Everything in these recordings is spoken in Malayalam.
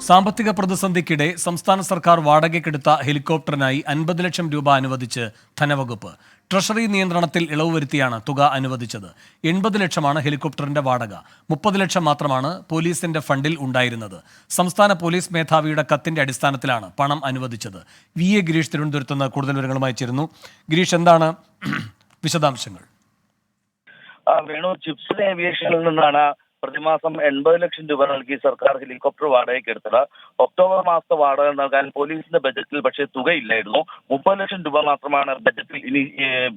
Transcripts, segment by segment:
സാമ്പത്തിക പ്രതിസന്ധിക്കിടെ സംസ്ഥാന സർക്കാർ വാടകയ്ക്കെടുത്ത ഹെലികോപ്റ്ററിനായി അൻപത് ലക്ഷം രൂപ അനുവദിച്ച് ധനവകുപ്പ്. ട്രഷറി നിയന്ത്രണത്തിൽ ഇളവ് വരുത്തിയാണ് തുക അനുവദിച്ചത്. എൺപത് ലക്ഷമാണ് ഹെലികോപ്റ്ററിന്റെ വാടക. മുപ്പത് ലക്ഷം മാത്രമാണ് പോലീസിന്റെ ഫണ്ടിൽ ഉണ്ടായിരുന്നത്. സംസ്ഥാന പോലീസ് മേധാവിയുടെ കത്തിന്റെ അടിസ്ഥാനത്തിലാണ് പണം അനുവദിച്ചത്. വി എ ഗിരീഷ് തിരുവനന്തപുരത്ത് നിന്ന് കൂടുതൽ വിവരങ്ങളുമായി ചേരുന്നു. ഗിരീഷ് എന്താണ് വിശദാംശങ്ങൾ? വേണു ചിപ്സ് ഏവിയേഷനിൽ നിന്നാണ് പ്രതിമാസം എൺപത് ലക്ഷം രൂപ നൽകി സർക്കാർ ഹെലികോപ്റ്റർ വാടകയ്ക്ക് എടുത്തത്. ഒക്ടോബർ മാസത്തെ വാടക നൽകാൻ പോലീസിന്റെ ബജറ്റിൽ പക്ഷേ തുകയില്ലായിരുന്നു. മുപ്പത് ലക്ഷം രൂപ മാത്രമാണ് ബജറ്റിൽ ഇനി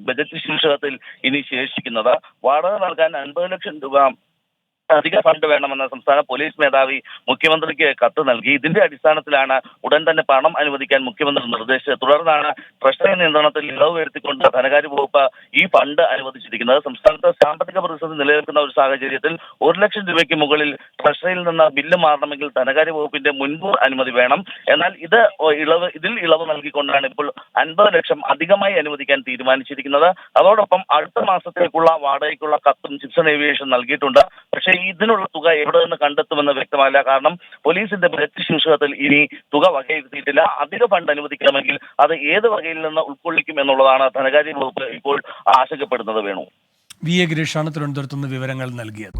ബജറ്റ് ശീർഷകത്തിൽ ഇനി ശേഷിക്കുന്നത്. വാടക നൽകാൻ അൻപത് ലക്ഷം രൂപ അധിക ഫണ്ട് വേണമെന്ന് സംസ്ഥാന പോലീസ് മേധാവി മുഖ്യമന്ത്രിക്ക് കത്ത് നൽകി. ഇതിന്റെ അടിസ്ഥാനത്തിലാണ് ഉടൻ തന്നെ പണം അനുവദിക്കാൻ മുഖ്യമന്ത്രി നിർദ്ദേശിച്ചത്. തുടർന്നാണ് ട്രഷറി നിയന്ത്രണത്തിൽ ഇളവ് വരുത്തിക്കൊണ്ട് ധനകാര്യ വകുപ്പ് ഈ ഫണ്ട് അനുവദിച്ചിരിക്കുന്നത്. സംസ്ഥാനത്ത് സാമ്പത്തിക പ്രതിസന്ധി നിലനിൽക്കുന്ന ഒരു സാഹചര്യത്തിൽ ഒരു ലക്ഷം രൂപയ്ക്ക് മുകളിൽ ട്രഷറിയിൽ നിന്ന് ബില്ല് മാറണമെങ്കിൽ ധനകാര്യ വകുപ്പിന്റെ മുൻകൂർ അനുമതി വേണം. എന്നാൽ ഇത് ഇളവ് ഇതിൽ ഇളവ് നൽകിക്കൊണ്ടാണ് ഇപ്പോൾ അൻപത് ലക്ഷം അധികമായി അനുവദിക്കാൻ തീരുമാനിച്ചിരിക്കുന്നത്. അതോടൊപ്പം അടുത്ത മാസത്തേക്കുള്ള വാടകയ്ക്കുള്ള കത്തും ചിപ്സൺ ഏവിയേഷൻ നൽകിയിട്ടുണ്ട്. പക്ഷേ ഇതിനുള്ള തുക എവിടെ നിന്ന് കണ്ടെത്തുമെന്ന് വ്യക്തമല്ല. കാരണം പോലീസിന്റെ ബജറ്റ് ശീർഷകത്തിൽ ഇനി തുക വകയിരുത്തിയിട്ടില്ല. അധിക ഫണ്ട് അനുവദിക്കണമെങ്കിൽ അത് ഏത് വകയിൽ നിന്ന് ഉൾക്കൊള്ളിക്കും എന്നുള്ളതാണ് ധനകാര്യ വകുപ്പ് ഇപ്പോൾ ആശങ്കപ്പെടുന്നത് വേണു. വി എ ഗിരീഷാണ് തിരുവനന്തപുരത്ത് നിന്ന് വിവരങ്ങൾ നൽകിയത്.